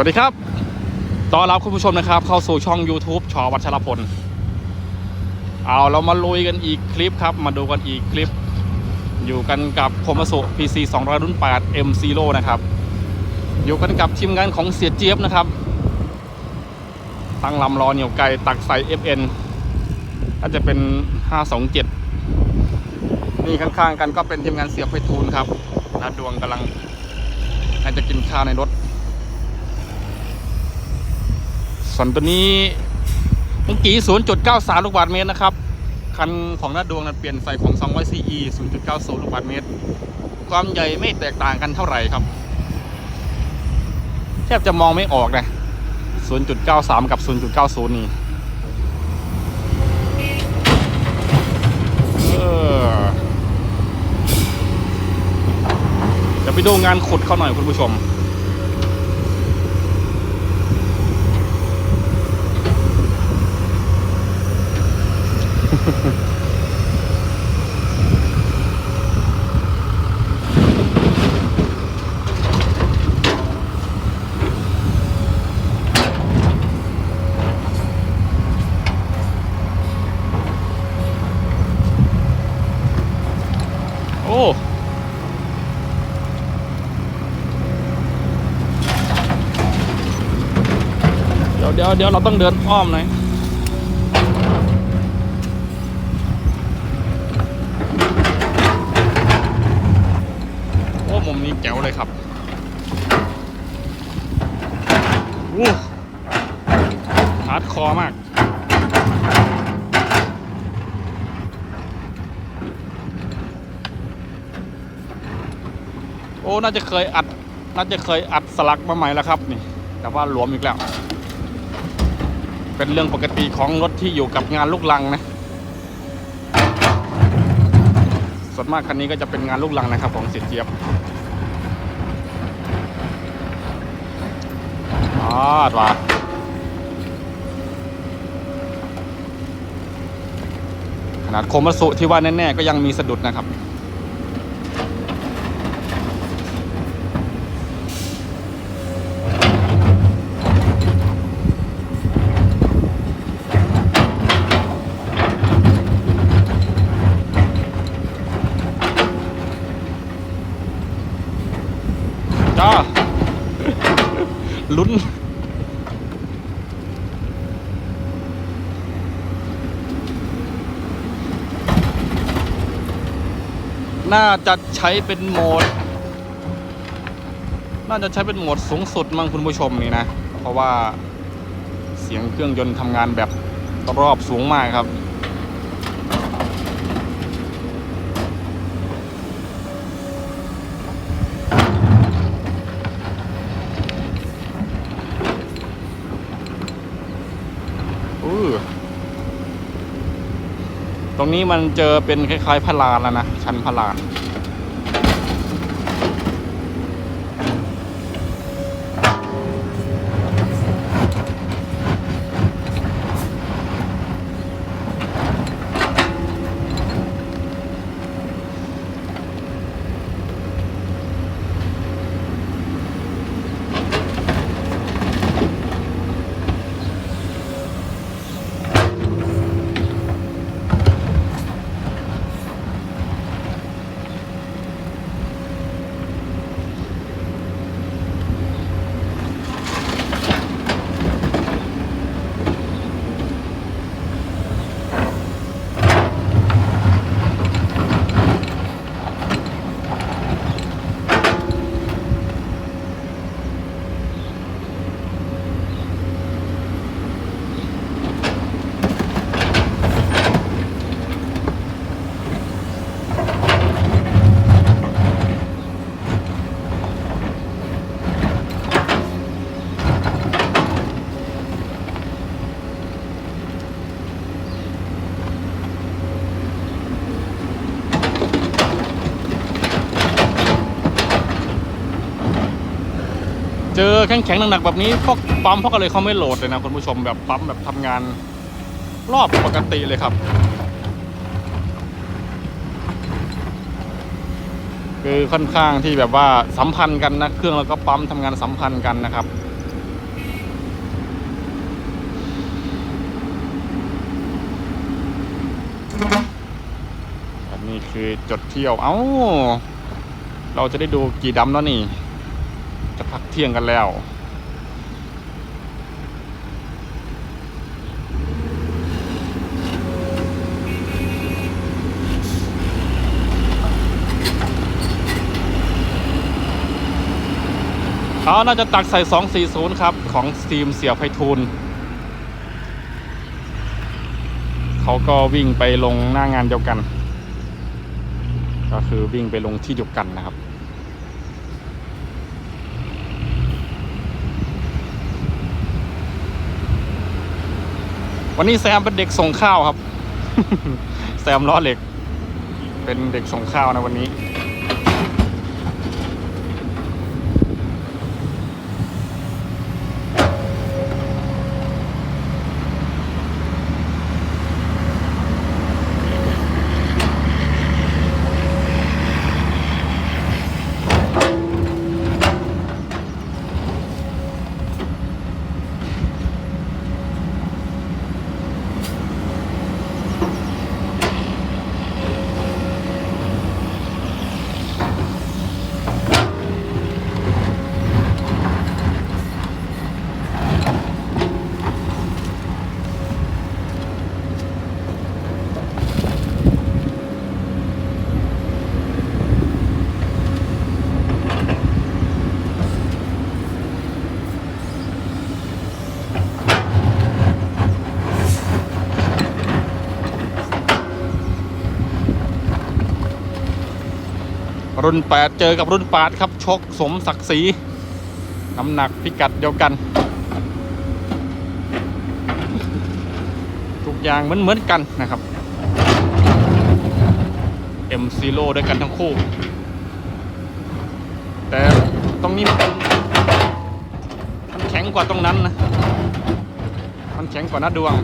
วัสดีครับ ต้อนรับคุณผู้ชมนะครับ เข้าสู่ช่อง YouTube ชอวัชรพล เอาเรามาลุยกันอีกคลิปครับ มาดูกันอีกคลิป อยู่กันกับโคมสุ PC 200 รุ่น 8 M Zero นะครับ อยู่กันกับทีมงานของเสียเจี๊ยบนะครับ ตั้งลำรอเหนียวไก่ตักใส่ FN น่าจะเป็น 527 นี่ข้างๆกันก็เป็นทีมงานเสียบไฟทูลครับนาดวงกำลังน่าจะกินข้าวในรถ ส่วนตัวนี้เมื่อกี้0.93 ลูกบาศก์เมตรนะครับ คันของหน้าดวงนั้นเปลี่ยนใส่ของ200 CE 0.90 ลูกบาศก์เมตร ความใหญ่ไม่แตกต่างกันเท่าไหร่ครับ แทบจะมองไม่ออกนะ 0.93 กับ 0.90 นี่เออเดี๋ยวไปดูงานขุดเขาหน่อยคุณผู้ชม โอ้ เดี๋ยวเดี๋ยวเดี๋ยวเราต้องเดินอ้อมหน่อยโอ้มุมนี้แจ๋วเลยครับวู้ฮาร์ดคอร์มากโอ้ น่าจะเคยอัด น่าจะเคยอัดสลักมาใหม่แล้วครับนี่ แต่ว่าหลวมอีกแล้ว เป็นเรื่องปกติของรถที่อยู่กับงานลูกลังนะส่วนมากคันนี้ก็จะเป็นงานลูกลังนะครับ ของเสียเจี๊ยบอ๋อว่ะขนาดโคมัสุที่ว่าแน่ๆก็ยังมีสะดุดนะครับ จ้า ลุ้น น่าจะใช้เป็นโหมด น่าจะใช้เป็นโหมดสูงสุดมั้งคุณผู้ชมนี่นะ เพราะว่าเสียงเครื่องยนต์ทำงานแบบรอบสูงมากครับ อือ ตรงนี้มันเจอเป็นคล้ายๆพลานแล้วนะ ชั้นพลาน เจอแข็งๆหนักๆแบบนี้พวกปั๊มพวกอะไรเขาไม่โหลดเลยนะคุณผู้ชมแบบปั๊มแบบทำงานรอบปกติเลยครับ คือค่อนข้างที่แบบว่าสัมพันธ์กันนะเครื่องแล้วก็ปั๊มทำงานสัมพันธ์กันนะครับนี่คือจดเที่ยว เอา้า เราจะได้ดูกี่ดำแล้วนี่ จะพักเที่ยงกันแล้ว เขาน่าจะตักใส่ 240 ครับ ของทีมเสียไพฑูรย์เขาก็วิ่งไปลงหน้างานเดียวกัน ก็คือวิ่งไปลงที่เดียวกันนะครับ วันนี้แซมเป็นเด็กส่งข้าวครับ แซมล้อเหล็ก เป็นเด็กส่งข้าวนะวันนี้ รุ่น 8 เจอกับรุ่นปาดครับ ชกสมศักดิ์ศรีน้ำหนักพิกัดเดียวกัน ทุกอย่างเหมือนเหมือนกันนะครับ M0 ด้วยกันทั้งคู่ แต่ตรงนี้มันเป็นมันแข็งกว่าตรงนั้นนะ มันแข็งกว่าหน้าดวง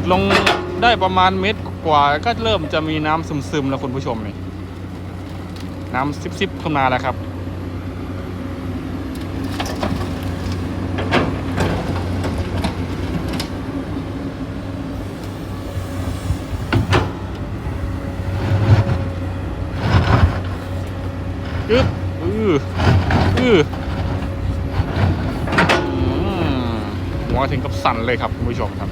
ดลงได้ประมาณเมตรกว่าก็เริ่มจะมีน้ำซึมๆแล้วคุณผู้ชมนี่น้ำซิบๆขึ้นมาแล้วครับ อึ๊บอืออืออืมหัวถึงกับสั่นเลยครับคุณผู้ชมครับ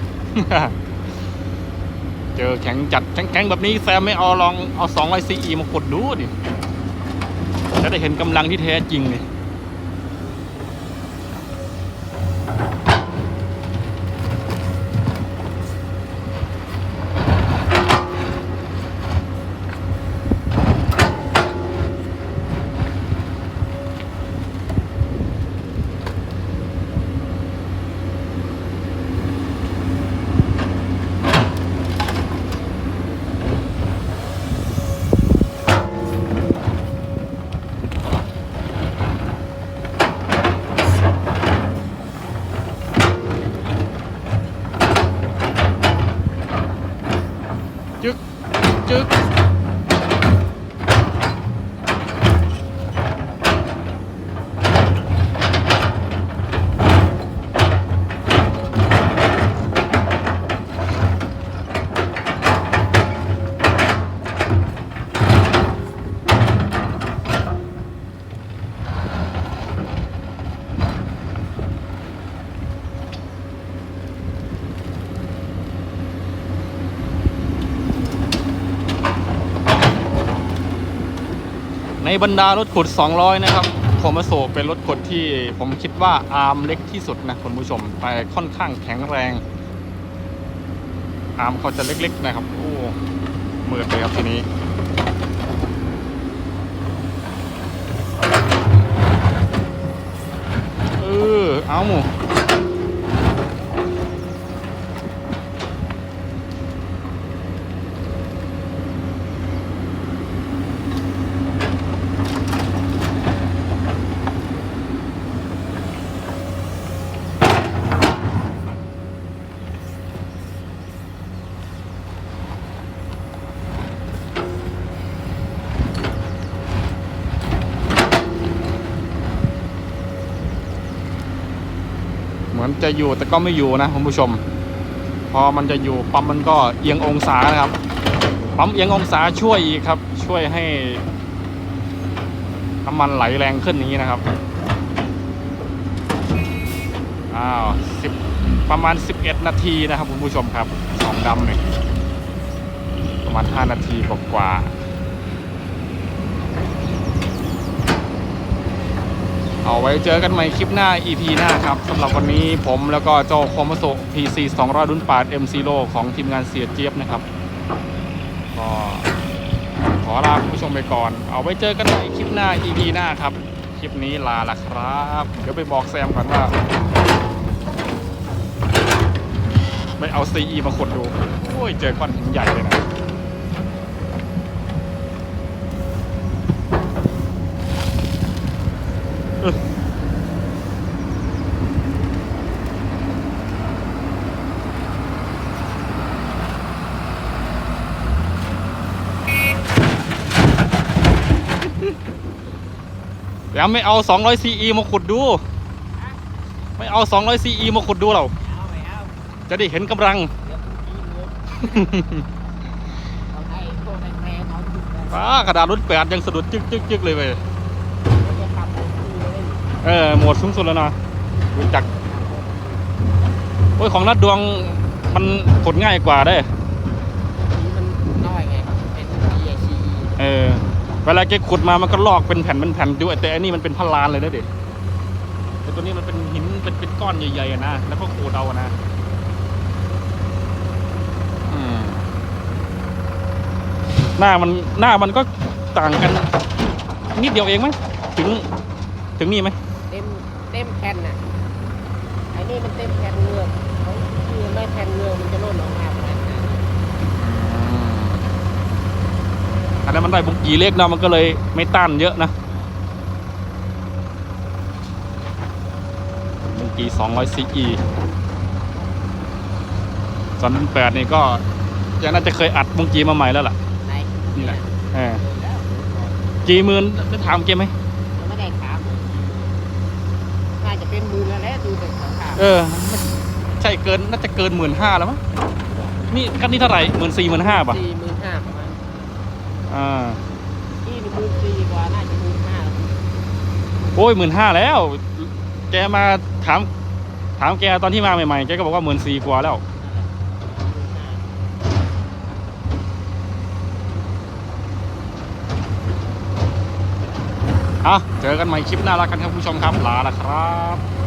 เจอแข็งจัดแข็งๆแบบนี้แซมไม่เอาลองเอาสองไอซีมากดดูดิจะได้เห็นกำลังที่แท้จริงนี่จึ๊กจึ๊ก ในบรรดารถขุด 200 นะครับโคมาโซเป็นรถขุดที่ผมคิดว่าอาร์มเล็กที่สุดนะคุณผู้ชมแต่ค่อนข้างแข็งแรง อาร์มเขาจะเล็กๆนะครับ โอ้เมืดเลยครับทีนี้เออเอา มือนจะอยู่แต่ก็ไม่อยู่นะคุณผู้ชม พอมันจะอยู่ปั๊มมันก็เอียงองศานะครับปั๊มเอียงองศาช่วยอีกครับ ช่วยให้น้ำมันไหลแรงขึ้นอย่างนี้นะครับอ้าวสิบประมาณ 11 นาทีนะครับคุณผู้ชมครับสองดำหนึ่งประมาณ 5 นาทีกว่าๆ เอาไว้เจอกันใหม่คลิปหน้า EP หน้าครับสำหรับวันนี้ผมแล้วก็เจ้าคอมโซ PC 200รุ่น8 M Zero ของทีมงานเสียเจี๊ยบนะครับก็ขอลาคุณผู้ชมไปก่อน เอาไว้เจอกันใหม่คลิปหน้า EP หน้าครับ คลิปนี้ลาละครับ เดี๋ยวไปบอกแซมก่อนว่า ไม่เอา CE มาขุดดู โอ้ย เจอก้อนหินใหญ่เลยนะ เอ้ยเดี๋ยวไม่เอา200 CE มาขุดดู ไม่เอา200 CE มาขุดดูเราเอาไปเอาจะได้เห็นกำลังเดี๋ยวผมกินเลยเอาให้พวกแรงๆเอาจุดเลยป้ากระดาษรุ่นแปดยังสะดุดจึกจึกจึกเลยเว้ย เขาจะทำให้ดี เออหมดสูงสุดแล้วนะรู้จักโอ้ยของนัดดวงมันกดง่ายกว่าได้มันน้อยไงเป็น PAC เออเวลาแกขุดมามันก็ลอกเป็นแผ่นเป็นแผ่นด้วยแต่อันนี้มันเป็นพันลานเลยนะเด็แต่ตัวนี้มันเป็นหินเป็นเป็นก้อนใหญ่ๆนะแล้วก็ขูดเอานะหน้ามันหน้ามันก็ต่างกันนิดเดียวเองมั้งถึงถึงนี่ไหม ต็มเต็มแผ่นน่ะไอ้นี่มันเต็มแผ่นเงือกเขาคือไม่แผ่นเงือกมันจะล่นออกมาประมาณนั้นอันนั้นมันได้บุกกีเล็กนะมันก็เลยไม่ต้านเยอะนะบุกกี200 CE สอนแปดนี่ก็ยังน่าจะเคยอัดบุกกีมาใหม่แล้วล่ะไหนนี่แหละเออเออแล้วกี่หมื่นได้ถามเกมไหม ยังไม่ได้ถามน่าจะเป็นหมือแล้วแหละดูจากสภาพ เออไม่ใช่เกินน่าจะเกินหมื่นห้าแล้วมั้งนี่คันนี้เท่าไหร่หมื่นสี่หมื่นห้าป่ะสี่หมื่นห้าประมาณอ่าที่หมื่นสี่กว่าน่าจะหมื่นห้าโอ้ยหมื่นห้าแล้ว แกมาถาม ถามแกตอนที่มาใหม่ๆแกก็บอกว่าหมื่นสี่กว่าแล้วอะเจอกันใหม่คลิปหน้าแล้วกันครับคุณผู้ชมครับลาละครับ